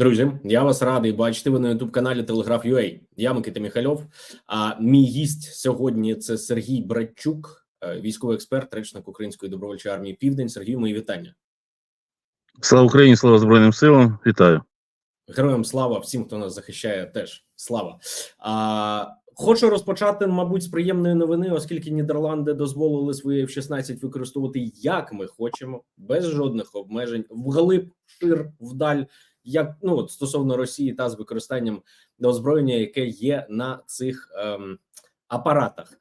Друзі, я вас радий бачити. Ви на youtube каналі Телеграф.ua. Я Микита Міхальов. А мій гість сьогодні це Сергій Братчук, е, військовий експерт, речник Української добровольчої армії Південь. Сергію, мої вітання. Слава Україні, слава Збройним силам. Вітаю. Героям слава всім, хто нас захищає. Теж слава. А, Хочу розпочати, мабуть, з приємної новини, оскільки Нідерланди дозволили свої F-16 використовувати як ми хочемо, без жодних обмежень, вглиб, шир, вдаль, як ну от стосовно Росії та з використанням озброєння, яке є на цих ем, апаратах.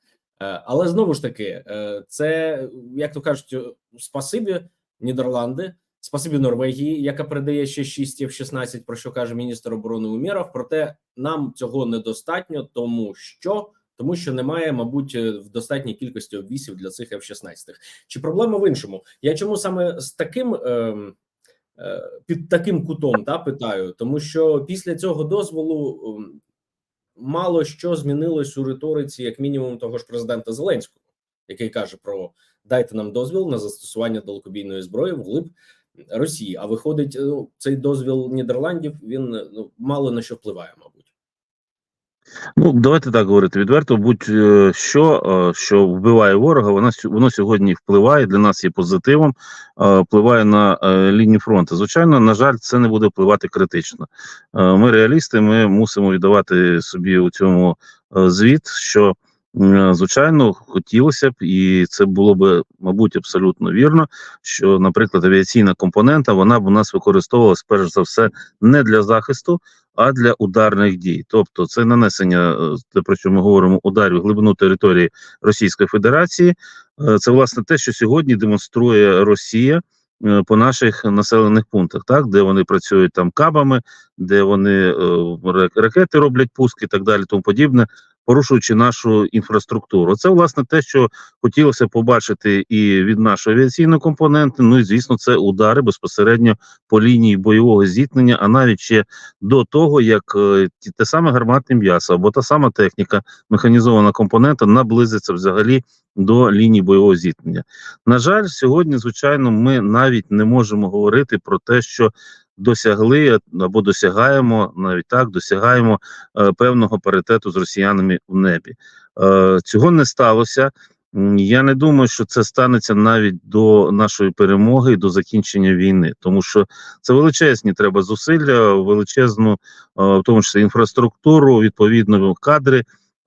Е, але знову ж таки, е, це як то кажуть, спасибі Нідерланди. Спасибі Норвегії, яка передає ще 6 F-16, про що каже міністр оборони Умєров. Проте нам цього недостатньо, тому що тому що немає, мабуть, е, в достатній кількості обвісів для цих F-16. Чи проблема в іншому? Я чому саме з таким ем, під таким кутом та питаю? Тому що після цього дозволу ем, мало що змінилось у риториці, як мінімум, того ж президента Зеленського, який каже про дайте нам дозвіл на застосування далекобійної зброї вглиб Росії. А виходить, ну цей дозвіл Нідерландів він ну мало на що впливає, мабуть. Ну давайте так говорити відверто. Будь-що, е, що вбиває ворога, воно воно сьогодні впливає для нас є позитивом, е, впливає на е, лінію фронту. Звичайно, на жаль, це не буде впливати критично. Ми реалісти, ми мусимо віддавати собі у цьому звіт, що звичайно хотілося б, і це було б, мабуть, абсолютно вірно. Що, наприклад, авіаційна компонента вона б у нас використовувалась перш за все не для захисту а для ударних дій. Тобто, це нанесення, е, те про що ми говоримо, ударів глибину території Російської Федерації. Е, це власне те, що сьогодні демонструє Росія. Е, по наших населених пунктах, так де вони працюють там кабами, де вони е, ракети роблять пуски і так далі, тому подібне, порушуючи нашу інфраструктуру. Це власне те, що хотілося побачити і від нашої авіаційної компоненти. Ну і звісно, це удари безпосередньо по лінії бойового зіткнення, а навіть ще до того, як е, те саме гарматне м'ясо або та сама техніка, механізована компонента наблизиться взагалі. До лінії бойового зіткнення. На жаль, сьогодні, звичайно, ми навіть не можемо говорити про те, що досягли або досягаємо навіть так, досягаємо е, певного паритету з росіянами в небі. Е, Цього не сталося. Я не думаю, що це станеться навіть до нашої перемоги і до закінчення війни, тому що це величезні треба зусилля, величезну, е, в тому числі інфраструктуру, відповідно кадри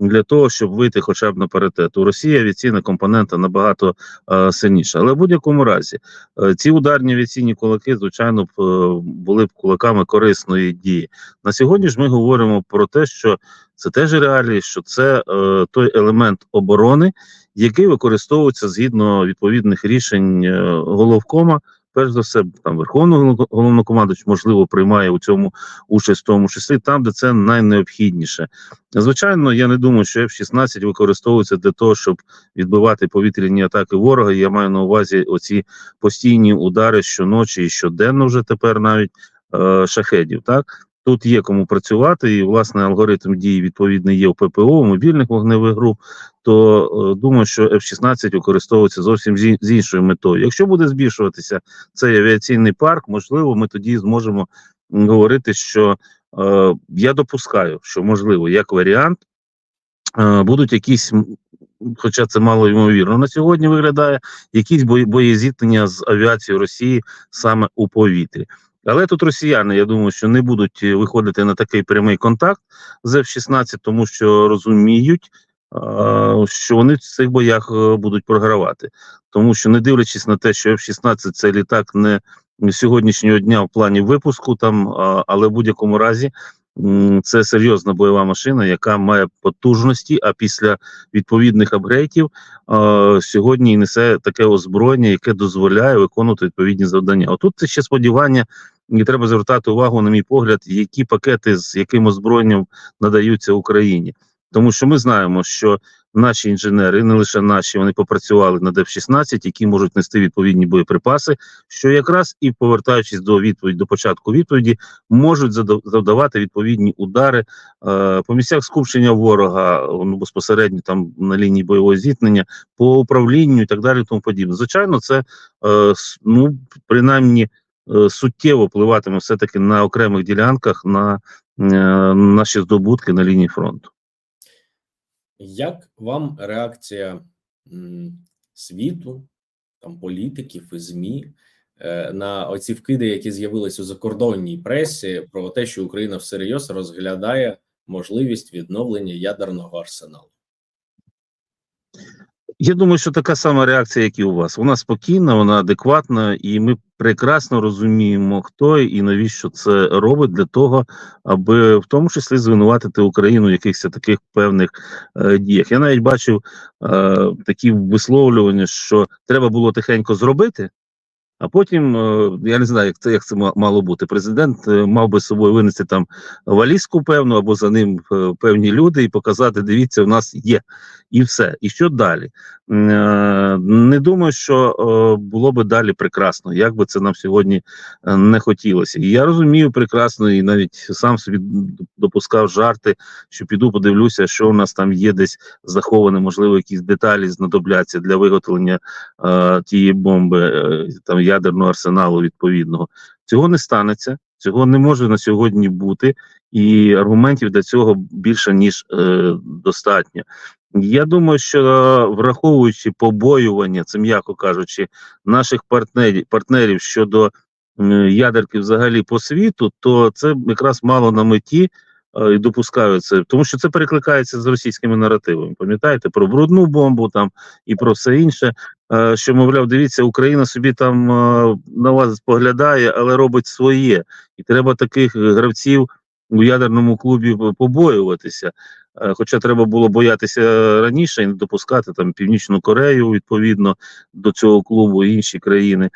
для того, щоб вийти хоча б на паритет. У Росії авіаційна компонента набагато е, сильніша. Але в будь-якому разі е, ці ударні авіаційні кулаки, звичайно, б е, були б кулаками корисної дії. На сьогодні ж ми говоримо про те, що це теж реалії, що це е, той елемент оборони, який використовується згідно відповідних рішень е, головкома перш за все, там Верховний головнокомандуючий, можливо, приймає у цьому участь, в тому числі там, де це найнеобхідніше. Звичайно, я не думаю, що F-16 використовується для того, щоб відбивати повітряні атаки ворога. Я маю на увазі оці постійні удари щоночі і щоденно вже тепер навіть е, шахедів. Так Тут є кому працювати, і власне алгоритм дії відповідний є у ППО, мобільних вогневих груп. То е, думаю, що F-16 використовується зовсім з, іншою метою. Якщо буде збільшуватися цей авіаційний парк, можливо, ми тоді зможемо говорити, що е, я допускаю, що можливо, як варіант, е, будуть якісь. Хоча це мало ймовірно на сьогодні виглядає якісь боєзіткнення з авіацією Росії саме у повітрі. Але тут росіяни, я думаю, що не будуть е, виходити на такий прямий контакт з F-16, тому що розуміють, що вони в цих боях е, будуть програвати. Тому що, не дивлячись на те, що F-16 це літак не сьогоднішнього дня в плані випуску, там, але в будь-якому разі це серйозна бойова машина, яка має потужності. А після відповідних апгрейтів сьогодні несе таке озброєння, яке дозволяє виконувати відповідні завдання. Отут це ще сподівання і треба звертати увагу, на мій погляд, які пакети з яким озброєнням надаються Україні, тому що ми знаємо, що наші інженери, не лише наші, вони попрацювали над F-16, які можуть нести відповідні боєприпаси, що якраз і повертаючись до відповіді до початку відповіді, можуть завдавати відповідні удари е, по місцях скупчення ворога ну безпосередньо там на лінії бойового зіткнення, по управлінню і так далі. Тому подібне. Звичайно, це е, ну принаймні е, суттєво впливатиме все-таки на окремих ділянках на е, наші здобутки на лінії фронту. Як вам реакція світу, там політиків і ЗМІ е, на оці вкиди, які з'явились у закордонній пресі, про те, що Україна всерйоз розглядає можливість відновлення ядерного арсеналу? Я думаю, що така сама реакція, як і у вас. Вона спокійна, вона адекватна, і ми прекрасно розуміємо, хто і навіщо це робить для того, аби в тому числі звинуватити Україну в якихось таких певних е, діях. Я навіть бачив е, такі висловлювання, що треба було тихенько зробити. А потім е, я не знаю, як це як це мало бути. Президент е, мав би з собою винести там валізку, певну, або за ним е, певні люди, і показати: дивіться, в нас є, і все. І що далі? Не думаю, що було би далі прекрасно, як би це нам сьогодні не хотілося. І я розумію прекрасно, і навіть сам собі допускав жарти, що піду подивлюся, що у нас там є десь заховане, можливо, якісь деталі знадобляться для виготовлення тієї бомби, там ядерного арсеналу відповідного. Цього не станеться, цього не може на сьогодні бути, і аргументів для цього більше ніж е, достатньо. Я думаю, що е, враховуючи побоювання, це м'яко кажучи, наших партнерів партнерів щодо ядерки взагалі по світу, то це якраз мало на меті е, і допускають це, тому що це перекликається з російськими наративами. Пам'ятаєте про брудну бомбу там і про все інше. Е, Що мовляв, дивіться, Україна собі там е, на вас споглядає, але робить своє, і треба таких гравців у ядерному клубі побоюватися. Е, Хоча треба було боятися раніше і не допускати там Північну Корею відповідно до цього клубу і інші країни.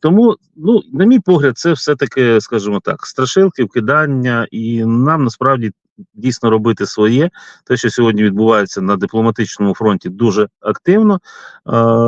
Тому, ну, на мій погляд, це все-таки, скажімо так, страшилки, вкидання, і нам насправді дійсно робити своє. Те, що сьогодні відбувається на дипломатичному фронті, дуже активно. Е,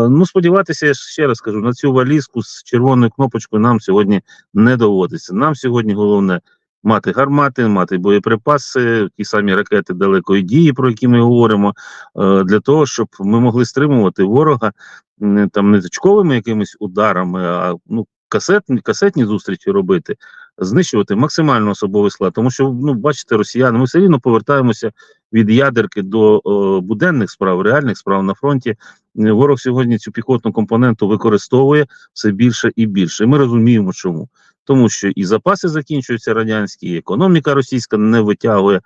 ну, сподіватися, я ще раз кажу, на цю валізку з червоною кнопочкою нам сьогодні не доводиться. Нам сьогодні головне мати гармати, мати боєприпаси, ті самі ракети далекої дії, про які ми говоримо, е, для того, щоб ми могли стримувати ворога не там не точковими якимись ударами, а ну касетні касетні зустрічі робити, знищувати максимально особовий склад. Тому що ну бачите, росіяни, ми все рівно повертаємося від ядерки до е, буденних справ, реальних справ на фронті. Е, Ворог сьогодні цю піхотну компоненту використовує все більше і більше. І ми розуміємо, чому. Тому що і запаси закінчуються радянські, і економіка російська не витягує, е,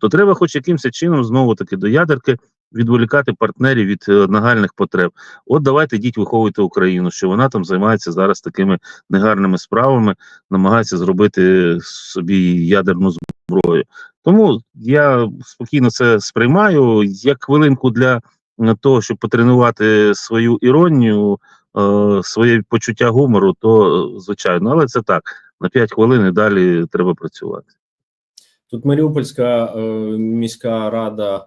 то треба, хоч якимось чином, знову таки до ядерки відволікати партнерів від е, нагальних потреб. От давайте йдіть виховуйте Україну, що вона там займається зараз такими негарними справами, намагається зробити собі ядерну зброю. Тому я спокійно це сприймаю як хвилинку для е, того, щоб потренувати свою іронію, е, своє почуття гумору, то е, звичайно, але це так. На 5 хвилин і далі треба працювати. Тут Маріупольська е, міська рада е,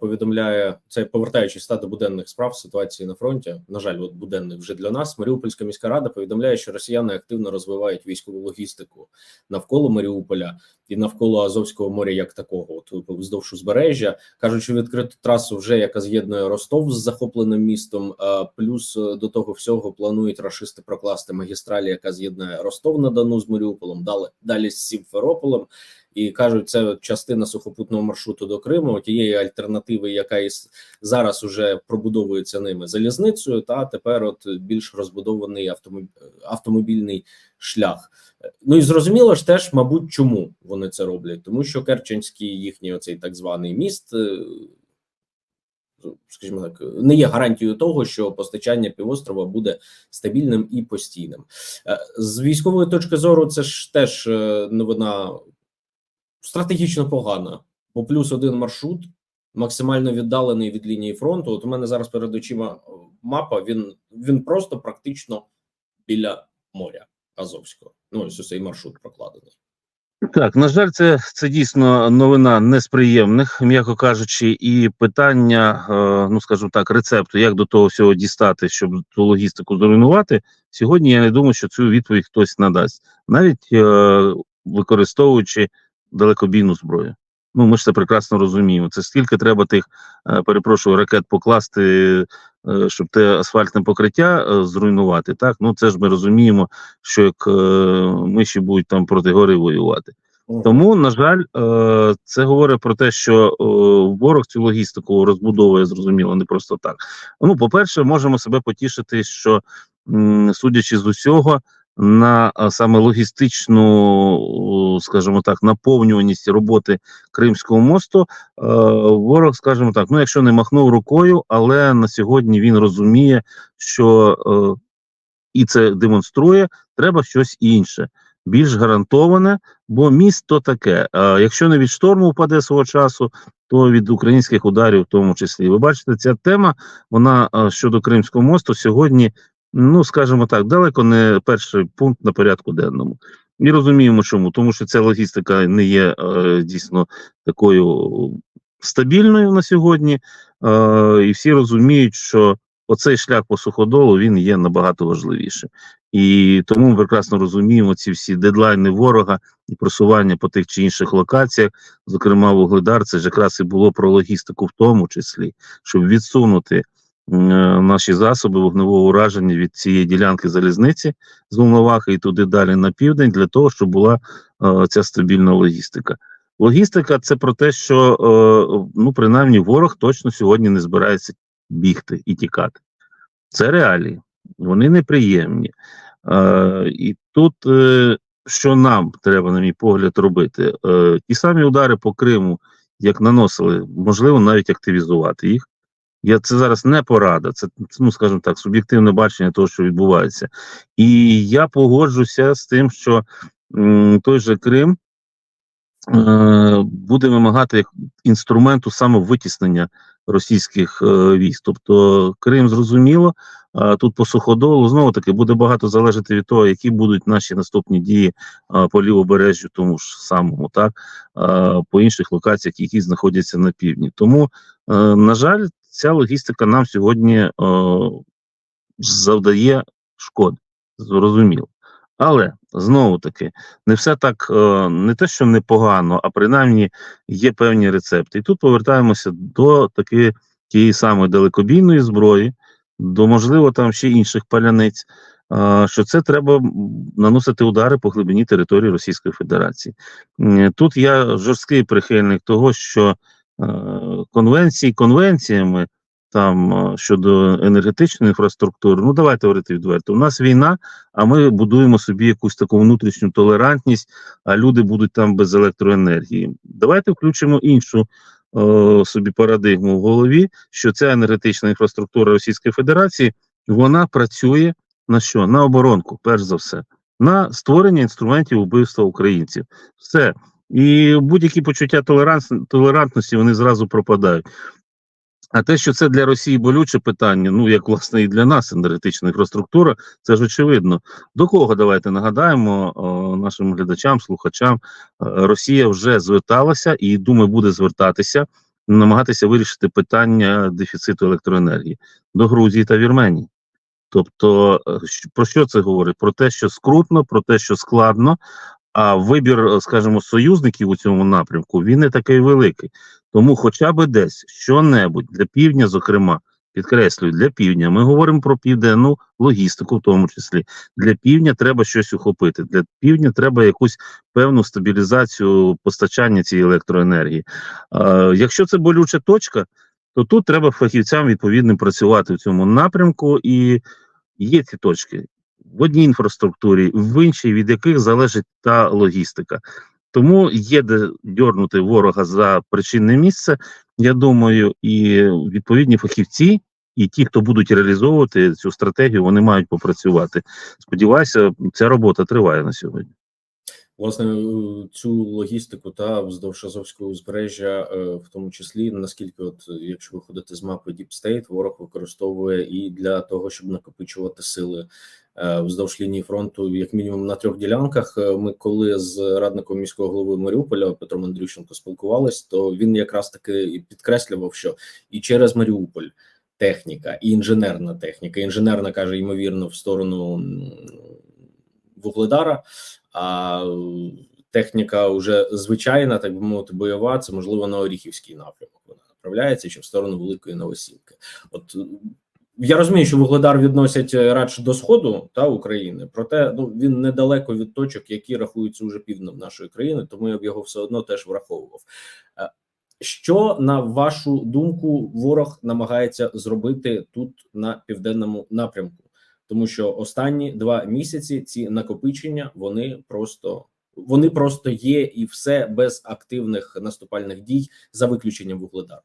повідомляє це, повертаючись та до буденних справ ситуації на фронті. На жаль, от буденних вже для нас. Маріупольська міська рада повідомляє, що росіяни активно розвивають військову логістику навколо Маріуполя і навколо Азовського моря, як такого, от вздовж узбережжя. кажуть, що відкрито трасу, вже яка з'єднує Ростов з захопленим містом. А плюс е, до того всього планують рашисти прокласти магістралі, яка з'єднує Ростов на Дону з Маріуполем, далі далі з Сімферополем. І кажуть, це частина сухопутного маршруту до Криму, тієї альтернативи, яка і зараз уже пробудовується ними залізницею, та тепер от більш розбудований автомобільний шлях. Ну і зрозуміло ж теж, мабуть, чому вони це роблять, тому що Керченський їхній оцей так званий міст. е, Скажімо так, не є гарантією того, що постачання півострова буде стабільним і постійним. Е, З військової точки зору, це ж теж е, новина стратегічно погана, бо плюс один маршрут максимально віддалений від лінії фронту. От у мене зараз перед очима е, мапа. Він він просто практично біля моря Азовського. Ну ось цей маршрут прокладений. Так, на жаль, це, це дійсно новина не з приємних, м'яко кажучи, і питання, е, ну скажімо так, рецепту, як до того всього дістати, щоб ту логістику зруйнувати. Сьогодні я не думаю, що цю відповідь хтось надасть, навіть е, використовуючи далекобійну зброю. Ну, ми ж це прекрасно розуміємо. Це скільки треба тих, е, перепрошую, ракет покласти е, щоб те асфальтне покриття е, зруйнувати. Так, ну це ж ми розуміємо, що як е, миші будуть там проти гори воювати. Тому, на жаль, це говорить про те, що ворог цю логістику розбудовує зрозуміло не просто так. Ну, по-перше, можемо себе потішити, що судячи з усього, на саме логістичну, скажімо так, наповнюваність роботи Кримського мосту, е, ворог, скажімо так, ну якщо не махнув рукою, але на сьогодні він розуміє, що е, і це демонструє, треба щось інше, більш гарантоване, бо місто таке. А якщо не від шторму впаде свого часу, то від українських ударів, в тому числі. Ви бачите, ця тема, вона щодо Кримського мосту сьогодні, ну скажімо так, далеко не перший пункт на порядку денному. І розуміємо, чому, тому що ця логістика не є е, дійсно такою стабільною на сьогодні, е, і всі розуміють, що оцей шлях по суходолу він є набагато важливіший. І тому ми прекрасно розуміємо ці всі дедлайни ворога і просування по тих чи інших локаціях, зокрема Вугледар, це ж якраз і було про логістику, в тому числі, щоб відсунути наші засоби вогневого ураження від цієї ділянки залізниці з Волновахи і туди далі на південь, для того, щоб була е, ця стабільна логістика. Логістика це про те, що е, ну принаймні ворог точно сьогодні не збирається бігти і тікати. Це реалії, вони неприємні. Е, і тут, е, що нам треба, на мій погляд, робити, е, ті самі удари по Криму, як наносили, можливо, навіть активізувати їх. Я це зараз не порада, це ну скажімо так, суб'єктивне бачення того, що відбувається. І я погоджуся з тим, що м, той же Крим е, буде вимагати інструменту саме витіснення російських е, військ. Тобто Крим зрозуміло, а тут по суходолу знову таки буде багато залежати від того, які будуть наші наступні дії а, по лівобережжю, тому ж самому, так а, по інших локаціях, які знаходяться на півдні. Тому, е, на жаль, ця логістика нам сьогодні е, завдає шкоди, зрозуміло. Але знову таки не все так е, не те, що непогано, а принаймні є певні рецепти. І тут повертаємося до таки тієї самої далекобійної зброї, до можливо там ще інших паляниць. е, Що це треба наносити удари по глибині території Російської Федерації? Тут я жорсткий прихильник того, що е, конвенції конвенціями там е, щодо енергетичної інфраструктури, ну давайте говорити відверто. У нас війна, а ми будуємо собі якусь таку внутрішню толерантність, а люди будуть там без електроенергії. Давайте включимо іншу е, собі парадигму в голові, що ця енергетична інфраструктура Російської Федерації вона працює на що? На оборонку, перш за все, на створення інструментів вбивства українців. Все. І будь-які почуття толеранс, толерантності вони зразу пропадають. А те, що це для Росії болюче питання, ну як власне і для нас енергетична інфраструктура, це ж очевидно. До кого давайте нагадаємо о, нашим глядачам, слухачам, е, Росія вже зверталася і думаю, буде звертатися, намагатися вирішити питання дефіциту електроенергії до Грузії та Вірменії. Тобто, е, про що це говорить? Про те, що скрутно, про те, що складно. А вибір, е, скажімо, союзників у цьому напрямку він не такий великий. Тому, хоча б десь що-небудь для півдня, зокрема, підкреслюю, для півдня. Ми говоримо про південну логістику, в тому числі. Для півдня треба щось ухопити. Для півдня треба якусь певну стабілізацію постачання цієї електроенергії. Е, якщо це болюча точка, то тут треба фахівцям відповідним працювати в цьому напрямку, і є ці точки в одній інфраструктурі, в іншій, від яких залежить та логістика. Тому є де дьорнути ворога за причинне місце. Я думаю, і відповідні фахівці, і ті, хто будуть реалізовувати цю стратегію, вони мають попрацювати. Сподіваюся, ця робота триває на сьогодні. Власне, е, цю логістику та вздовж Азовського узбережжя, е, в тому числі, наскільки, от якщо виходити з мапи Deep State, ворог використовує і для того, щоб накопичувати сили е, вздовж лінії фронту, як мінімум на трьох ділянках. Е, Ми коли з радником міського голови Маріуполя Петром Андрющенко спілкувались, то він якраз таки і підкреслював, що і через Маріуполь техніка, і інженерна техніка. Інженерна каже, ймовірно, в сторону Вугледара. А техніка вже звичайна, так би мовити, бойова. Це можливо на Оріхівський напрямок. Вона направляється чи в сторону Великої Новосілки. От я розумію, що Вугледар відносять е, радше до сходу та України, проте ну він недалеко від точок, які рахуються уже півднем нашої країни, тому я б його все одно теж враховував. Е, Що на вашу думку ворог намагається зробити тут на південному напрямку? Тому що останні два місяці ці накопичення вони просто вони просто є, і все без активних наступальних дій за виключенням вугледару.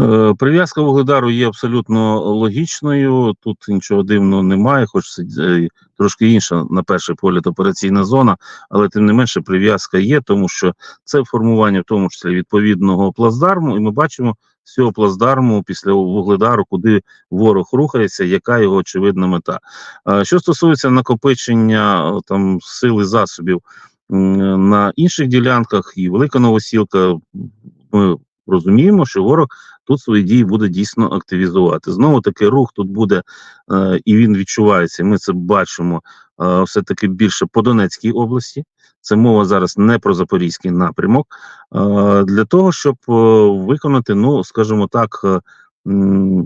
Е, Прив'язка Вугледару є абсолютно логічною. Тут нічого дивного немає, хоч це е, трошки інша на перший погляд операційна зона, але тим не менше прив'язка є, тому що це формування, в тому числі відповідного плацдарму, і ми бачимо цього плацдарму після Вугледару, куди ворог рухається, яка його очевидна мета. Що стосується накопичення е, там сил і засобів на інших ділянках, і Велика Новосілка, ми розуміємо, що ворог тут свої дії буде дійсно активізувати. Знову таки рух тут буде е, і він відчувається. Ми це бачимо е, все таки більше по Донецькій області. Це мова зараз не про запорізький напрямок. Для того, щоб е, виконати, ну скажімо так, е,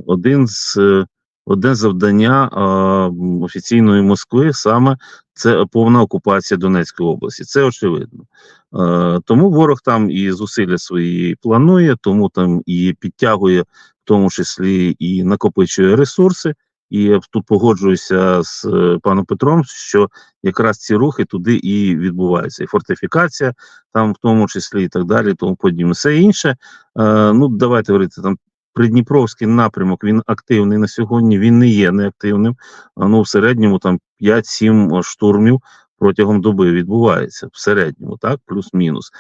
один з е, одне завдання офіційної Москви саме це повна окупація Донецької області. Це очевидно. Тому ворог там і зусилля свої планує, тому там і підтягує, в тому числі і накопичує ресурси. І я тут погоджуюся з е, паном Петром, що якраз ці рухи туди і відбуваються. І фортифікація, там в тому числі, і так далі, тому подібне. Все інше, е, ну давайте говорити там. Придніпровський напрямок він активний на сьогодні. Він не є неактивним. Ну в середньому там 5-7 штурмів протягом доби відбувається в середньому, так плюс-мінус.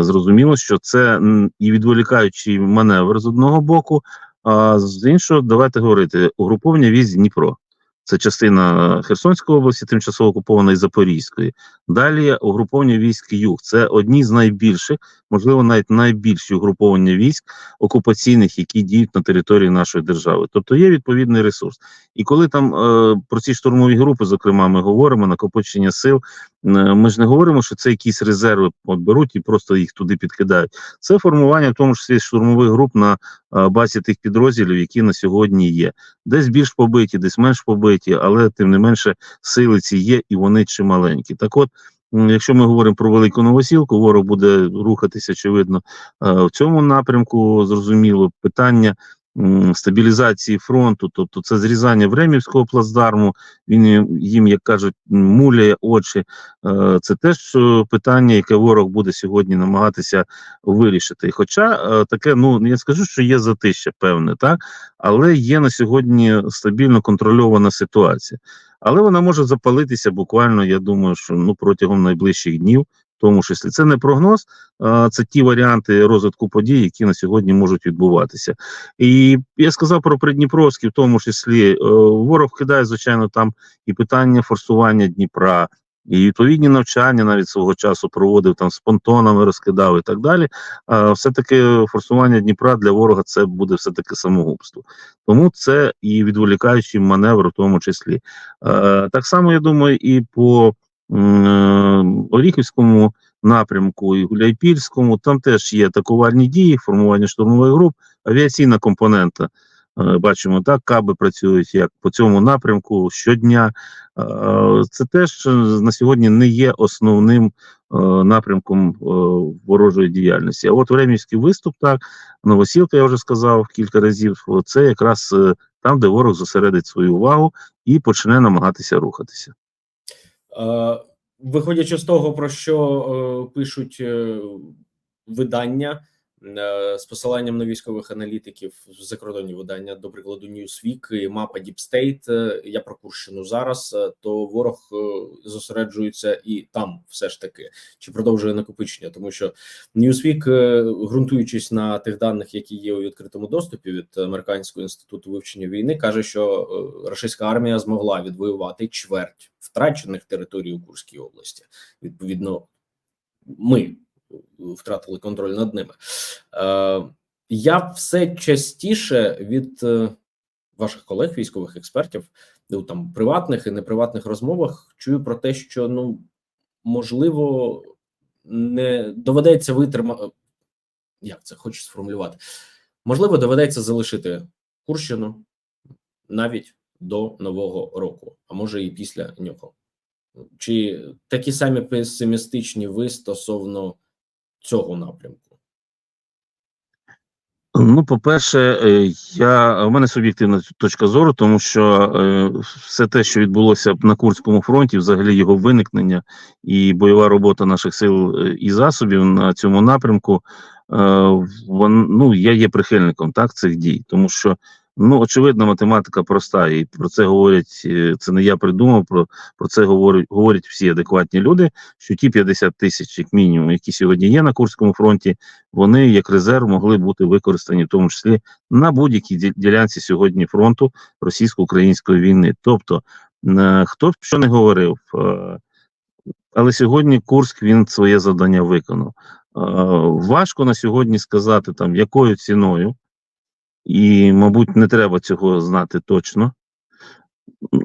Зрозуміло, що це і відволікаючий маневр з одного боку. А з іншого, давайте говорити угруповання військ Дніпро. Це частина Херсонської області, тимчасово окупованої Запорізької. Далі угруповання військ Юг. Це одні з найбільших, можливо, навіть найбільші угруповання військ окупаційних, які діють на території нашої держави. Тобто є відповідний ресурс. І коли там е, про ці штурмові групи, зокрема, ми говоримо накопичення сил, е, ми ж не говоримо, що це якісь резерви беруть і просто їх туди підкидають. Це формування, в тому числі штурмових груп на базі тих підрозділів, які на сьогодні є. Десь більш побиті, десь менш побиті, але тим не менше сили ці є і вони чималенькі. Так от. Якщо ми говоримо про велику новосілку, ворог буде рухатися, очевидно, е, в цьому напрямку. Зрозуміло, питання стабілізації фронту, тобто це зрізання Времівського плацдарму, він їм- як кажуть, муляє очі. Е, Це теж е, питання, яке ворог буде сьогодні намагатися вирішити. Хоча е, таке, ну я скажу, що є затища певне, так, але є на сьогодні стабільно контрольована ситуація. Але вона може запалитися буквально, я думаю, що ну протягом найближчих днів. Тому числі це не прогноз, це ті варіанти розвитку подій, які на сьогодні можуть відбуватися. І я сказав про Придніпровський, в тому числі е, ворог кидає, звичайно, там і питання форсування Дніпра, і відповідні навчання навіть свого часу проводив там з понтонами, розкидав і так далі. А все-таки форсування Дніпра для ворога це буде все-таки самогубство. Тому це і відволікаючий маневр, в тому числі. Е, так само я думаю, і по Оріхівському напрямку, і Гуляйпільському, там теж є атакувальні дії, формування штурмових груп, авіаційна компонента. Е, Бачимо, так, каби працюють як по цьому напрямку щодня. Е, Це теж е, на сьогодні не є основним е, напрямком е, ворожої діяльності. А от Времівський виступ, так, Новосілка, я вже сказав кілька разів, це якраз е, там, де ворог зосередить свою увагу і почне намагатися рухатися. Е, Виходячи з того, про що е, пишуть е, видання з посиланням на військових аналітиків, закордонні видання, до прикладу, Newsweek і мапа Deep State, е, я про Курщину зараз, е, то ворог е, зосереджується і там все ж таки чи продовжує накопичення, тому що Newsweek, е, ґрунтуючись на тих даних, які є у відкритому доступі від американського інституту вивчення війни, каже, що е, російська армія змогла відвоювати чверть втрачених територій у Курській області. Відповідно, ми втратили контроль над ними. Е, я все частіше від е, ваших колег, військових експертів, ну там приватних і неприватних розмовах чую про те, що ну можливо не доведеться витримати. Як це хочу сформулювати? Можливо, доведеться залишити Курщину навіть до нового року, а може і після нього. Чи такі самі песимістичні ви стосовно цього напрямку? Ну, по-перше, е, я у мене суб'єктивна точка зору, тому що е, все те, що відбулося на Курському фронті, взагалі його виникнення і бойова робота наших сил е, і засобів на цьому напрямку, вон, ну, я є прихильником так цих дій, тому що ну очевидна математика проста, і про це говорять. е, Це не я придумав. Про, про це говорять, говорять всі адекватні люди. Що ті 50 тисяч, як мінімум, які сьогодні є на Курському фронті, вони як резерв могли бути використані, в тому числі на будь-якій ділянці сьогодні фронту російсько-української війни. Тобто, е, хто б що не говорив, е, але сьогодні Курськ він своє завдання виконав. Важко на сьогодні сказати там якою ціною, і, мабуть, не треба цього знати точно.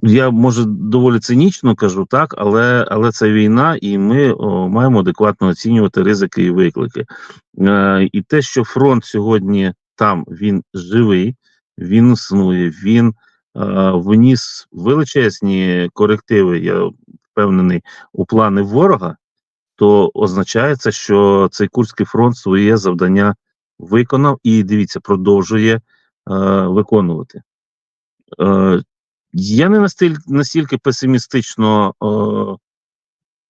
Я може доволі цинічно кажу так, але, але це війна, і ми о, маємо адекватно оцінювати ризики і виклики. Е, і те, що фронт сьогодні там він живий, він існує, він е, вніс величезні корективи, я впевнений, у плани ворога, то означає це, що цей Курський фронт своє завдання виконав і дивіться, продовжує е, виконувати. Е, я не настільки, настільки песимістично, е,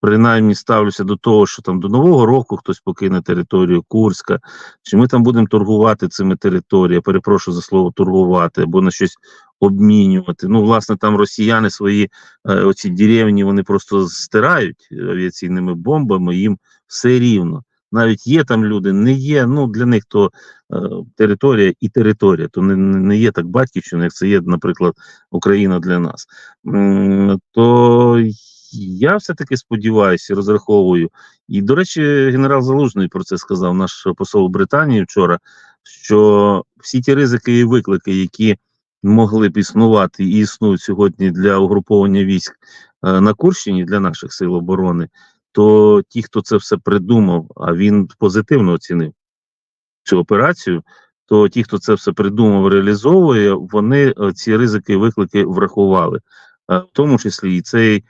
принаймні, ставлюся до того, що там до Нового року хтось покине територію Курська, чи ми там будемо торгувати цими територіями, перепрошую за слово торгувати, або на щось обмінювати. Ну, власне, там росіяни свої е, оці деревні вони просто стирають авіаційними бомбами, їм все рівно. Навіть є там люди, не є. Ну для них то е, територія і територія, то не, не є так батьківщина, як це є, наприклад, Україна для нас. М, То я все-таки сподіваюся, розраховую. І, до речі, генерал Залужний про це сказав, наш посол Британії вчора, що всі ті ризики і виклики, які могли б існувати і існують сьогодні для угруповання військ е, на Курщині для наших сил оборони, то ті, хто це все придумав, а він позитивно оцінив цю операцію, то ті, хто це все придумав, реалізовує, вони е, ці ризики і виклики врахували, Е, в тому числі і цей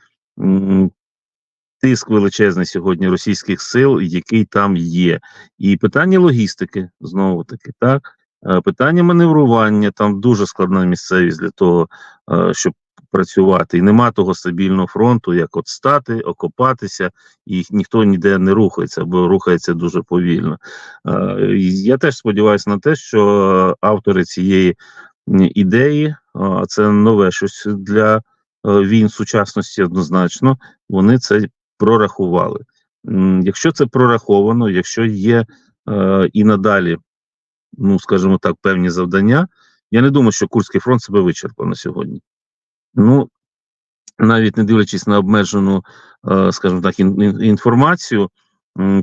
тиск величезний сьогодні російських сил, який там є, і питання логістики знову таки, так? Е, питання маневрування, там дуже складна місцевість для того, щоб працювати, і нема того стабільного фронту, як от стати, окопатися, і ніхто ніде не рухається, або рухається дуже повільно. Я теж сподіваюся на те, що автори цієї ідеї, а це нове щось для е, війн сучасності однозначно, вони це прорахували. Якщо це прораховано, якщо є е, і надалі, ну скажімо так, певні завдання, я не думаю, що Курський фронт себе вичерпав на сьогодні. Ну, навіть не дивлячись на обмежену, е, скажімо так, ін- ін- інформацію,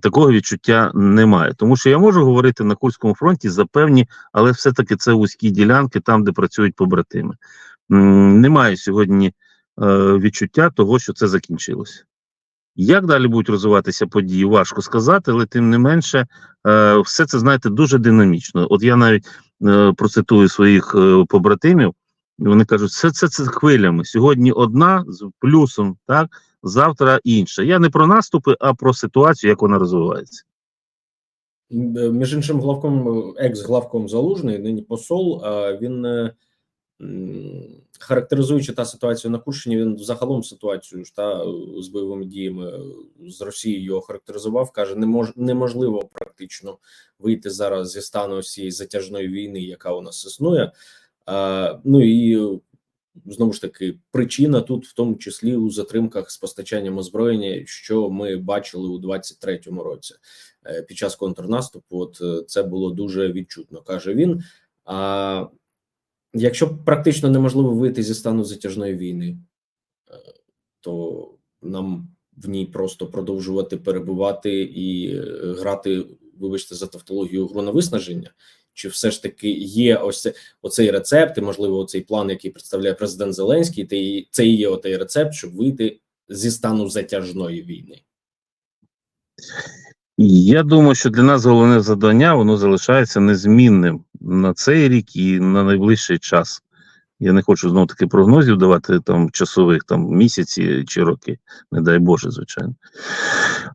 такого відчуття немає. Тому що я можу говорити на Курському фронті за певні, але все-таки це вузькі ділянки, там, де працюють побратими. Немає сьогодні е, відчуття того, що це закінчилося. Як далі будуть розвиватися події, важко сказати, але тим не менше, е, все це знаєте дуже динамічно. От я навіть процитую своїх побратимів, вони кажуть, все це, це хвилями. Сьогодні одна з плюсом, так завтра інша. Я не про наступи, а про ситуацію, як вона розвивається. Е, Між іншим, главком, екс-главком Залужний, нині посол, він е, характеризуючи та ситуацію на Курщині, він загалом ситуацію ж та з бойовими діями з Росією охарактеризував. каже, не мож, неможливо практично вийти зараз зі стану цієї затяжної війни, яка у нас існує. Ну і знову ж таки, причина тут, в тому числі у затримках з постачанням озброєння, що ми бачили у 23-му році е, під час контрнаступу. От е, це було дуже відчутно, каже він. А якщо практично неможливо вийти зі стану затяжної війни, е, то нам в ній просто продовжувати перебувати і грати, вибачте, за тавтологію гру на виснаження. Чи все ж таки є ось це, оцей рецепт, і можливо, оцей план, який представляє президент Зеленський, і це і є отей рецепт, щоб вийти зі стану затяжної війни. Я думаю, що для нас головне завдання воно залишається незмінним. на цей рік і на найближчий час. Я не хочу знову таки прогнозів давати там часових, там місяці чи роки, не дай Боже, звичайно.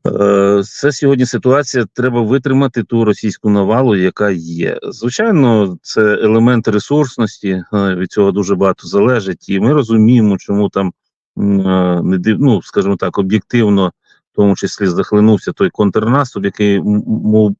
Е, Це сьогодні ситуація. Треба витримати ту російську навалу, яка є. Звичайно, це елемент ресурсності. е, Від цього дуже багато залежить, і ми розуміємо, чому там е, не ну, скажімо так, об'єктивно, в тому числі захлинувся той контрнаступ, який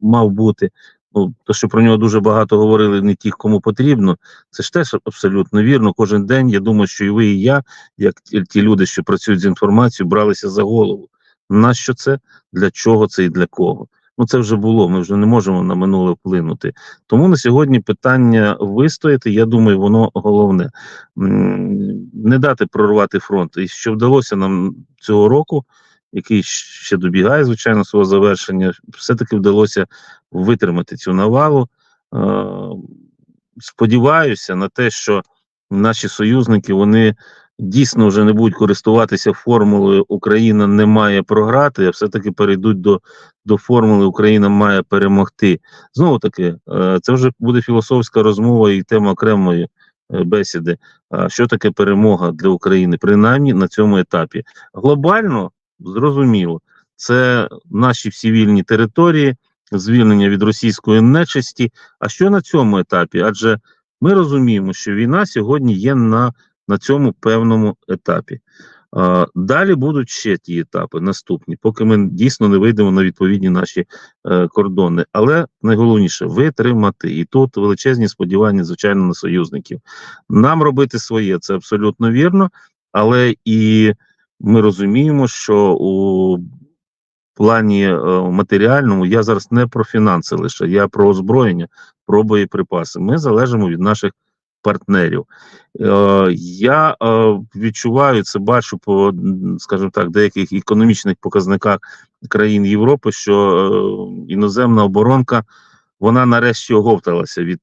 мав бути. Ну, то, що про нього дуже багато говорили не ті, кому потрібно, це ж теж абсолютно вірно. Кожен день я думаю, що і ви, і я, як ті люди, що працюють з інформацією, бралися за голову. Нащо це? Для чого це і для кого? Ну це вже було. Ми вже не можемо на минуле вплинути. Тому на сьогодні питання вистояти. Я думаю, воно головне не дати прорвати фронт. І що вдалося нам цього року, який ще добігає, звичайно, свого завершення, все-таки вдалося витримати цю навалу. Е, Сподіваюся на те, що наші союзники вони дійсно вже не будуть користуватися формулою Україна не має програти, а все-таки перейдуть до, до формули Україна має перемогти. Знову таки, е, це вже буде філософська розмова і тема окремої е, бесіди. Що таке перемога для України, принаймні на цьому етапі? Глобально зрозуміло, це наші всі вільні території, звільнення від російської нечисті. А що на цьому етапі? Адже ми розуміємо, що війна сьогодні є на, на цьому певному етапі. А, далі будуть ще ті етапи наступні, поки ми дійсно не вийдемо на відповідні наші е, кордони. Але найголовніше витримати. І тут величезні сподівання, звичайно, на союзників. Нам робити своє, це абсолютно вірно, але і ми розуміємо, що у плані е, матеріальному я зараз не про фінанси лише, я про озброєння, про боєприпаси. Ми залежимо від наших партнерів. Е, я е, відчуваю це, бачу по, скажімо так, деяких економічних показниках країн Європи, що іноземна оборонка. Вона нарешті оговталася від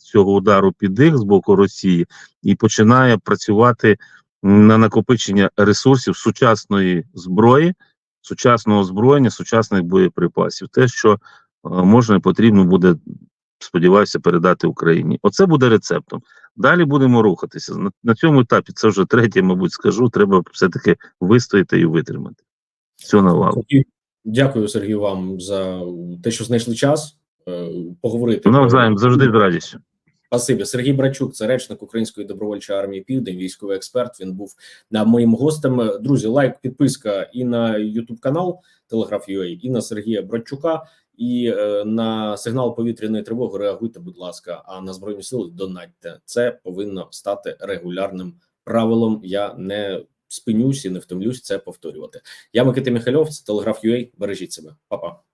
цього удару під дих з боку Росії і починає працювати на накопичення ресурсів сучасної зброї, сучасного озброєння, сучасних боєприпасів. Те, що е, можна і потрібно буде, сподіваюся, передати Україні. Оце буде рецептом. Далі будемо рухатися. На, на цьому етапі це вже третє, мабуть, скажу. Треба все-таки вистояти і витримати. Цю навалу. Дякую, Сергію, вам за те, що знайшли час е, поговорити. Навзаєм завжди з радістю. Спасибі. Сергій Брачук, це речник Української добровольчої армії Південь, військовий експерт. Він був на моїм гостем. Друзі, лайк, підписка і на YouTube канал Телеграф.ua, і на Сергія Брачука. І е, на сигнал повітряної тривоги реагуйте, будь ласка. А на збройні сили донатьте. Це повинно стати регулярним правилом. Я не спинюсь і не втомлюсь це повторювати. Я Микита Михайлов, це Телеграф.ua. Бережіть себе, Па-па.